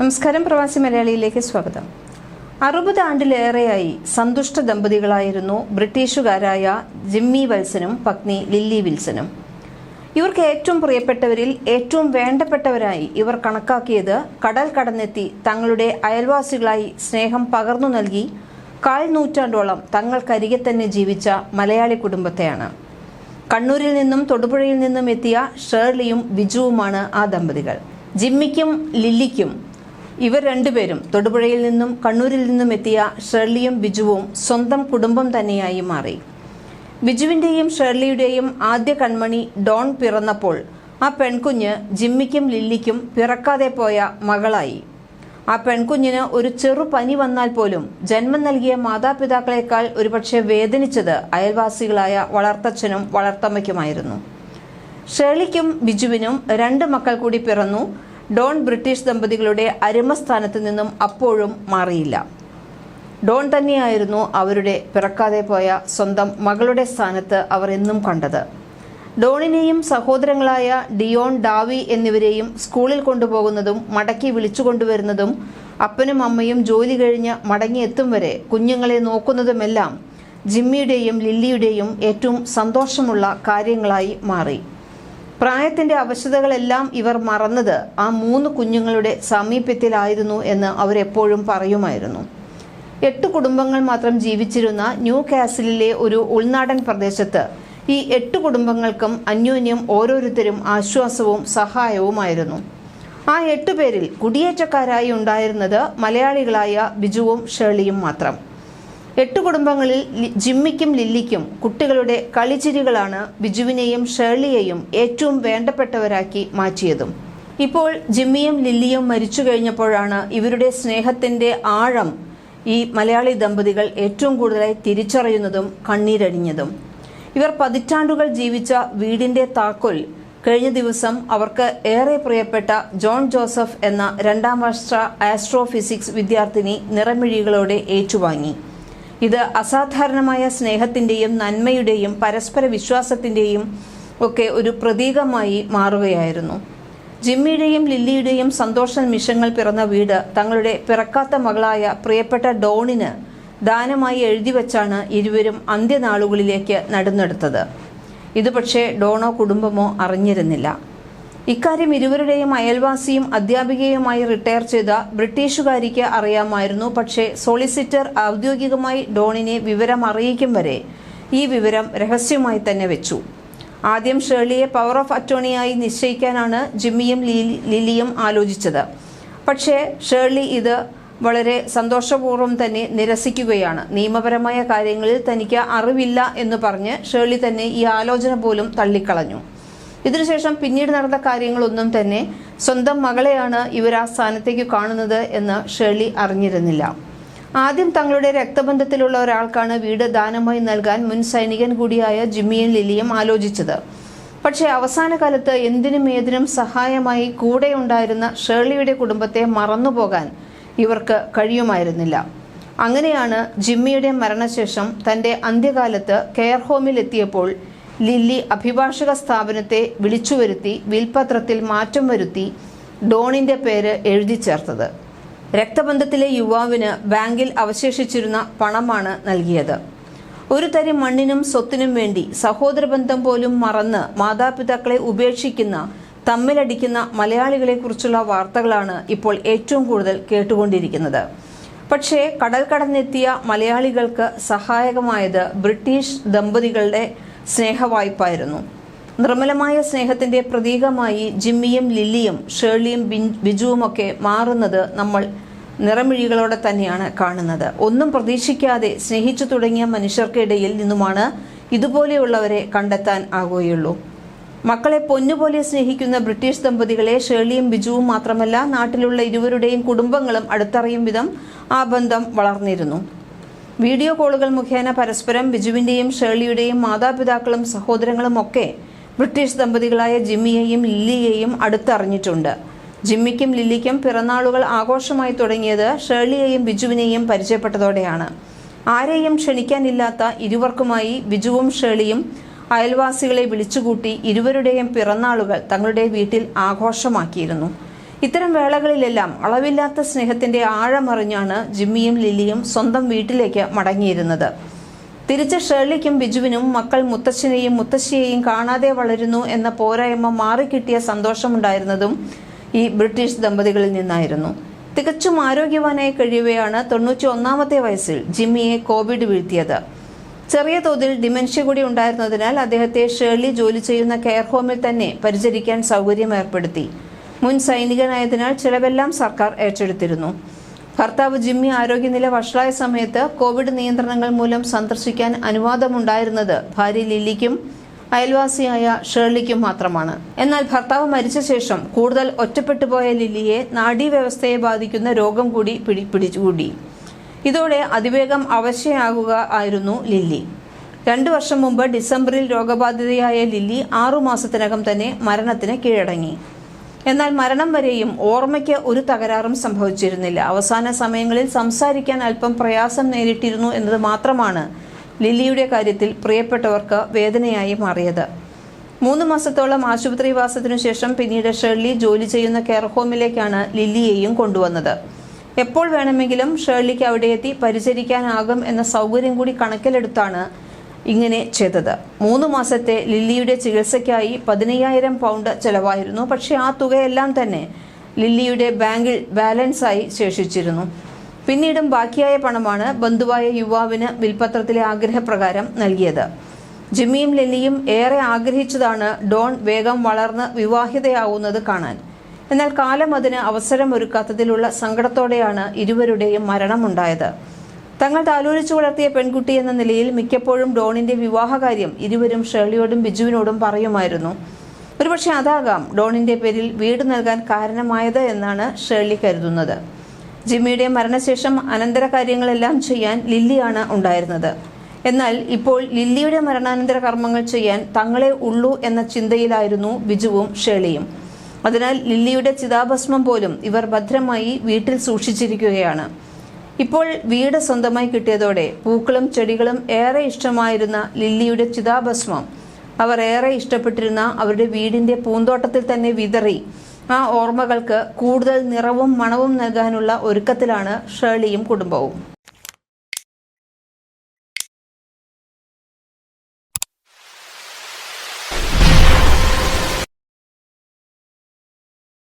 നമസ്കാരം പ്രവാസി മലയാളിയിലേക്ക് സ്വാഗതം. അറുപത് ആണ്ടിലേറെയായി സന്തുഷ്ട ദമ്പതികളായിരുന്നു ബ്രിട്ടീഷുകാരായ ജിമ്മി വിൽസനും പത്നി ലില്ലി വിൽസനും. ഇവർക്ക് ഏറ്റവും പ്രിയപ്പെട്ടവരിൽ ഏറ്റവും വേണ്ടപ്പെട്ടവരായി ഇവർ കണക്കാക്കിയത് കടൽ കടന്നെത്തി തങ്ങളുടെ അയൽവാസികളായി സ്നേഹം പകർന്നു നൽകി കാൽ നൂറ്റാണ്ടോളം തങ്ങൾക്കരികെ തന്നെ ജീവിച്ച മലയാളി കുടുംബത്തെയാണ്. കണ്ണൂരിൽ നിന്നും തൊടുപുഴയിൽ നിന്നും എത്തിയ ഷേർലിയും ബിജുവുമാണ് ആ ദമ്പതികൾ. ജിമ്മിക്കും ലില്ലിക്കും ഇവർ രണ്ടുപേരും തൊടുപുഴയിൽ നിന്നും കണ്ണൂരിൽ നിന്നും എത്തിയ ഷേർലിയും ബിജുവും സ്വന്തം കുടുംബം തന്നെയായി മാറി. ബിജുവിന്റെയും ഷേർലിയുടെയും ആദ്യ കൺമണി ഡോൺ പിറന്നപ്പോൾ ആ പെൺകുഞ്ഞ് ജിമ്മിക്കും ലില്ലിക്കും പിറക്കാതെ പോയ മകളായി. ആ പെൺകുഞ്ഞിന് ഒരു ചെറു പനി വന്നാൽ പോലും ജന്മം നൽകിയ മാതാപിതാക്കളെക്കാൾ ഒരുപക്ഷെ വേദനിച്ചത് അയൽവാസികളായ വളർത്തച്ഛനും വളർത്തമ്മയ്ക്കുമായിരുന്നു. ഷേർലിക്കും ബിജുവിനും രണ്ട് മക്കൾ കൂടി പിറന്നു. ഡോൺ ബ്രിട്ടീഷ് ദമ്പതികളുടെ അരുമസ്ഥാനത്ത് നിന്നും അപ്പോഴും മാറിയില്ല. ഡോൺ തന്നെയായിരുന്നു അവരുടെ പിറക്കാതെ പോയ സ്വന്തം മകളുടെ സ്ഥാനത്ത് അവർ എന്നും കണ്ടത്. ഡോണിനെയും സഹോദരങ്ങളായ ഡിയോൺ ഡാവി എന്നിവരെയും സ്കൂളിൽ കൊണ്ടുപോകുന്നതും മടക്കി വിളിച്ചു കൊണ്ടുവരുന്നതും അപ്പനും അമ്മയും ജോലി കഴിഞ്ഞ് മടങ്ങിയെത്തും വരെ കുഞ്ഞുങ്ങളെ നോക്കുന്നതുമെല്ലാം ജിമ്മിയുടെയും ലില്ലിയുടെയും ഏറ്റവും സന്തോഷമുള്ള കാര്യങ്ങളായി മാറി. പ്രായത്തിന്റെ അവശതകളെല്ലാം ഇവർ മറന്നത് ആ മൂന്ന് കുഞ്ഞുങ്ങളുടെ സാമീപ്യത്തിലായിരുന്നു എന്ന് അവരെപ്പോഴും പറയുമായിരുന്നു. എട്ട് കുടുംബങ്ങൾ മാത്രം ജീവിച്ചിരുന്ന ന്യൂ കാസിലിലെ ഒരു ഉൾനാടൻ പ്രദേശത്ത് ഈ എട്ട് കുടുംബങ്ങൾക്കും അന്യോന്യം ഓരോരുത്തരും ആശ്വാസവും സഹായവുമായിരുന്നു. ആ എട്ടുപേരിൽ കുടിയേറ്റക്കാരായി ഉണ്ടായിരുന്നത് മലയാളികളായ ബിജുവും ഷേളിയും മാത്രം. എട്ട് കുടുംബങ്ങളിൽ ജിമ്മിക്കും ലില്ലിക്കും കുട്ടികളുടെ കളിചിരികളാണ് ബിജുവിനെയും ഷേർലിയെയും ഏറ്റവും വേണ്ടപ്പെട്ടവരാക്കി മാറ്റിയതും. ഇപ്പോൾ ജിമ്മിയും ലില്ലിയും മരിച്ചു കഴിഞ്ഞപ്പോഴാണ് ഇവരുടെ സ്നേഹത്തിന്റെ ആഴം ഈ മലയാളി ദമ്പതികൾ ഏറ്റവും കൂടുതലായി തിരിച്ചറിയുന്നതും കണ്ണീരടിഞ്ഞതും ഇവർ പതിറ്റാണ്ടുകൾ ജീവിച്ച വീടിന്റെ താക്കോൽ കഴിഞ്ഞ ദിവസം അവർക്ക് ഏറെ പ്രിയപ്പെട്ട ജോൺ ജോസഫ് എന്ന രണ്ടാം വർഷ ആസ്ട്രോഫിസിക്സ് വിദ്യാർത്ഥിനി നിറമിഴികളോടെ ഏറ്റുവാങ്ങി. ഇത് അസാധാരണമായ സ്നേഹത്തിന്റെയും നന്മയുടെയും പരസ്പര വിശ്വാസത്തിന്റെയും ഒക്കെ ഒരു പ്രതീകമായി മാറുകയായിരുന്നു. ജിമ്മിയുടെയും ലില്ലിയുടെയും സന്തോഷ നിമിഷങ്ങൾ പിറന്ന വീട് തങ്ങളുടെ പിറക്കാത്ത മകളായ പ്രിയപ്പെട്ട ഡോണിന് ദാനമായി എഴുതി വച്ചാണ് ഇരുവരും അന്ത്യനാളുകളിലേക്ക് നടന്നെടുത്തത്. ഇത് പക്ഷേ ഡോണോ കുടുംബമോ അറിഞ്ഞിരുന്നില്ല. ഇക്കാര്യം ഇരുവരുടെയും അയൽവാസിയും അധ്യാപികയുമായി റിട്ടയർ ചെയ്ത ബ്രിട്ടീഷുകാരിക്ക് അറിയാമായിരുന്നു. പക്ഷേ സോളിസിറ്റർ ഔദ്യോഗികമായി ഡോണിനെ വിവരം അറിയിക്കും വരെ ഈ വിവരം രഹസ്യമായി തന്നെ വെച്ചു. ആദ്യം ഷേർലിയെ പവർ ഓഫ് അറ്റോണിയായി നിശ്ചയിക്കാനാണ് ജിമ്മിയും ലിലിയും ആലോചിച്ചത്. പക്ഷേ ഷേർലി ഇത് വളരെ സന്തോഷപൂർവം തന്നെ നിരസിക്കുകയാണ്. നിയമപരമായ കാര്യങ്ങളിൽ തനിക്ക് അറിവില്ല എന്ന് പറഞ്ഞ് ഷേർലി തന്നെ ഈ ആലോചന പോലും തള്ളിക്കളഞ്ഞു. ഇതിനുശേഷം പിന്നീട് നടന്ന കാര്യങ്ങളൊന്നും തന്നെ സ്വന്തം മകളെയാണ് ഇവർ ആ സ്ഥാനത്തേക്ക് കാണുന്നത് എന്ന് ഷേർലി അറിഞ്ഞിരുന്നില്ല. ആദ്യം തങ്ങളുടെ രക്തബന്ധത്തിലുള്ള ഒരാൾക്കാണ് വീട് ദാനമായി നൽകാൻ മുൻ സൈനികൻ കൂടിയായ ജിമ്മിയും ലിലിയും ആലോചിച്ചത്. പക്ഷേ അവസാന കാലത്ത് എന്തിനും ഏതിനും സഹായമായി കൂടെ ഉണ്ടായിരുന്ന ഷേർലിയുടെ കുടുംബത്തെ മറന്നുപോകാൻ ഇവർക്ക് കഴിയുമായിരുന്നില്ല. അങ്ങനെയാണ് ജിമ്മിയുടെ മരണശേഷം തന്റെ അന്ത്യകാലത്ത് കെയർ ഹോമിൽ എത്തിയപ്പോൾ ലില്ലി അഭിഭാഷക സ്ഥാപനത്തെ വിളിച്ചുവരുത്തി വിൽപത്രത്തിൽ മാറ്റം വരുത്തി ഡോണിന്റെ പേര് എഴുതി ചേർത്തത്. രക്തബന്ധത്തിലെ യുവാവിന് ബാങ്കിൽ അവശേഷിച്ചിരുന്ന പണമാണ് നൽകിയത്. ഒരു തരി മണ്ണിനും സ്വത്തിനും വേണ്ടി സഹോദരബന്ധം പോലും മറന്ന് മാതാപിതാക്കളെ ഉപേക്ഷിക്കുന്ന തമ്മിലടിക്കുന്ന മലയാളികളെക്കുറിച്ചുള്ള വാർത്തകളാണ് ഇപ്പോൾ ഏറ്റവും കൂടുതൽ കേട്ടുകൊണ്ടിരിക്കുന്നത്. പക്ഷേ കടൽ കടന്നെത്തിയ മലയാളികൾക്ക് സഹായകമായത് ബ്രിട്ടീഷ് ദമ്പതികളുടെ സ്നേഹവായ്പായിരുന്നു. നിർമ്മലമായ സ്നേഹത്തിന്റെ പ്രതീകമായി ജിമ്മിയും ലില്ലിയും ഷേർലിയും ബിജുവുമൊക്കെ മാറുന്നത് നമ്മൾ നിറമിഴികളോടെ തന്നെയാണ് കാണുന്നത്. ഒന്നും പ്രതീക്ഷിക്കാതെ സ്നേഹിച്ചു തുടങ്ങിയ മനുഷ്യർക്കിടയിൽ നിന്നുമാണ് ഇതുപോലെയുള്ളവരെ കണ്ടെത്താൻ ആകുകയുള്ളൂ മക്കളെ പൊന്നുപോലെ സ്നേഹിക്കുന്ന ബ്രിട്ടീഷ് ദമ്പതികളെ ഷേർലിയും ബിജുവും മാത്രമല്ല നാട്ടിലുള്ള ഇരുവരുടെയും കുടുംബങ്ങളും അടുത്തറിയും വിധം ആ ബന്ധം വളർന്നിരുന്നു. വീഡിയോ കോളുകൾ മുഖേന പരസ്പരം ബിജുവിന്റെയും ഷേർലിയുടെയും മാതാപിതാക്കളും സഹോദരങ്ങളും ഒക്കെ ബ്രിട്ടീഷ് ദമ്പതികളായ ജിമ്മിയെയും ലില്ലിയെയും അടുത്തറിഞ്ഞിട്ടുണ്ട്. ജിമ്മിക്കും ലില്ലിക്കും പിറന്നാളുകൾ ആഘോഷമായി തുടങ്ങിയത് ഷേർലിയെയും ബിജുവിനെയും പരിചയപ്പെട്ടതോടെയാണ്. ആരെയും ക്ഷണിക്കാനില്ലാത്ത ഇരുവർക്കുമായി ബിജുവും ഷേർലിയും അയൽവാസികളെ വിളിച്ചുകൂട്ടി ഇരുവരുടെയും പിറന്നാളുകൾ തങ്ങളുടെ വീട്ടിൽ ആഘോഷമാക്കിയിരുന്നു. ഇത്തരം വേളകളിലെല്ലാം അളവില്ലാത്ത സ്നേഹത്തിന്റെ ആഴമറിഞ്ഞാണ് ജിമ്മിയും ലില്ലിയും സ്വന്തം വീട്ടിലേക്ക് മടങ്ങിയിരുന്നത്. തിരിച്ച് ഷേർലിക്കും ബിജുവിനും മക്കൾ മുത്തച്ഛനെയും മുത്തശ്ശിയെയും കാണാതെ വളരുന്നു എന്ന പോരായ്മ മാറിക്കിട്ടിയ സന്തോഷമുണ്ടായിരുന്നതും ഈ ബ്രിട്ടീഷ് ദമ്പതികളിൽ നിന്നായിരുന്നു. തികച്ചും ആരോഗ്യവാനായി കഴിയവെയാണ് തൊണ്ണൂറ്റി ഒന്നാമത്തെ വയസ്സിൽ ജിമ്മിയെ കോവിഡ് വീഴ്ത്തിയത്. ചെറിയ തോതിൽ ഡിമെൻഷ്യ കൂടി ഉണ്ടായിരുന്നതിനാൽ അദ്ദേഹത്തെ ഷേർലി ജോലി ചെയ്യുന്ന കെയർ ഹോമിൽ തന്നെ പരിചരിക്കാൻ സൗകര്യം ഏർപ്പെടുത്തി. മുൻ സൈനികനായതിനാൽ ചിലവെല്ലാം സർക്കാർ ഏറ്റെടുത്തിരുന്നു. ഭർത്താവ് ജിമ്മി ആരോഗ്യനില വഷളായ സമയത്ത് കോവിഡ് നിയന്ത്രണങ്ങൾ മൂലം സന്ദർശിക്കാൻ അനുവാദമുണ്ടായിരുന്നത് ഭാര്യ ലില്ലിക്കും അയൽവാസിയായ ഷേർലിക്കും മാത്രമാണ്. എന്നാൽ ഭർത്താവ് മരിച്ച ശേഷം കൂടുതൽ ഒറ്റപ്പെട്ടുപോയ ലില്ലിയെ നാഡീവ്യവസ്ഥയെ ബാധിക്കുന്ന രോഗം കൂടി പിടി പിടിച്ചുകൂടി ഇതോടെ അതിവേഗം അവശയാകുക ആയിരുന്നു ലില്ലി. രണ്ടു വർഷം മുമ്പ് ഡിസംബറിൽ രോഗബാധിതയായ ലില്ലി ആറുമാസത്തിനകം തന്നെ മരണത്തിന് കീഴടങ്ങി. എന്നാൽ മരണം വരെയും ഓർമ്മയ്ക്ക് ഒരു തകരാറും സംഭവിച്ചിരുന്നില്ല. അവസാന സമയങ്ങളിൽ സംസാരിക്കാൻ അല്പം പ്രയാസം നേരിട്ടിരുന്നു എന്നത് മാത്രമാണ് ലില്ലിയുടെ കാര്യത്തിൽ പ്രിയപ്പെട്ടവർക്ക് വേദനയായി മാറിയത്. മൂന്ന് മാസത്തോളം ആശുപത്രിവാസത്തിനു ശേഷം പിന്നീട് ഷേർലി ജോലി ചെയ്യുന്ന കെയർ ഹോമിലേക്കാണ് ലില്ലിയെയും കൊണ്ടുവന്നത്. എപ്പോൾ വേണമെങ്കിലും ഷേർലിക്ക് അവിടെ എത്തി പരിചരിക്കാനാകും എന്ന സൗകര്യം കൂടി കണക്കിലെടുത്താണ് ഇങ്ങനെ ചെയ്തത്. മൂന്ന് മാസത്തെ ലില്ലിയുടെ ചികിത്സയ്ക്കായി പതിനയ്യായിരം പൗണ്ട് ചെലവായിരുന്നു. പക്ഷേ ആ തുകയെല്ലാം തന്നെ ലില്ലിയുടെ ബാങ്കിൽ ബാലൻസായി ശേഷിച്ചിരുന്നു. പിന്നീടും ബാക്കിയായ പണമാണ് ബന്ധുവായ യുവാവിന് വിൽപത്രത്തിലെ ആഗ്രഹപ്രകാരം നൽകിയത്. ജിമ്മിയും ലില്ലിയും ഏറെ ആഗ്രഹിച്ചതാണ് ഡോൺ വേഗം വളർന്ന് വിവാഹിതയാവുന്നത് കാണാൻ. എന്നാൽ കാലം അതിന് അവസരമൊരുക്കാത്തതിലുള്ള സങ്കടത്തോടെയാണ് ഇരുവരുടെയും മരണമുണ്ടായത്. തങ്ങൾ താലോലിച്ചു വളർത്തിയ പെൺകുട്ടി എന്ന നിലയിൽ മിക്കപ്പോഴും ഡോണിന്റെ വിവാഹകാര്യം ഇരുവരും ഷേളിയോടും ബിജുവിനോടും പറയുമായിരുന്നു. ഒരുപക്ഷെ അതാകാം ഡോണിന്റെ പേരിൽ വീട് നൽകാൻ കാരണമായത് എന്നാണ് ഷേർലി കരുതുന്നത്. ജിമ്മിയുടെ മരണശേഷം അനന്തര കാര്യങ്ങളെല്ലാം ചെയ്യാൻ ലില്ലിയാണ് ഉണ്ടായിരുന്നത്. എന്നാൽ ഇപ്പോൾ ലില്ലിയുടെ മരണാനന്തര കർമ്മങ്ങൾ ചെയ്യാൻ തങ്ങളെ ഉള്ളൂ എന്ന ചിന്തയിലായിരുന്നു ബിജുവും ഷേളിയും. അതിനാൽ ലില്ലിയുടെ ചിതാഭസ്മം പോലും ഇവർ ഭദ്രമായി വീട്ടിൽ സൂക്ഷിച്ചിരിക്കുകയാണ്. ഇപ്പോൾ വീട് സ്വന്തമായി കിട്ടിയതോടെ പൂക്കളും ചെടികളും ഏറെ ഇഷ്ടമായിരുന്ന ലില്ലിയുടെ ചിതാഭസ്മം. അവർ ഏറെ ഇഷ്ടപ്പെട്ടിരുന്ന അവരുടെ വീടിന്റെ പൂന്തോട്ടത്തിൽ തന്നെ വിതറി. ആ ഓർമ്മകൾക്ക് കൂടുതൽ നിറവും മണവും നൽകാനുള്ള ഒരുക്കത്തിലാണ് ഷേർലിയും കുടുംബവും.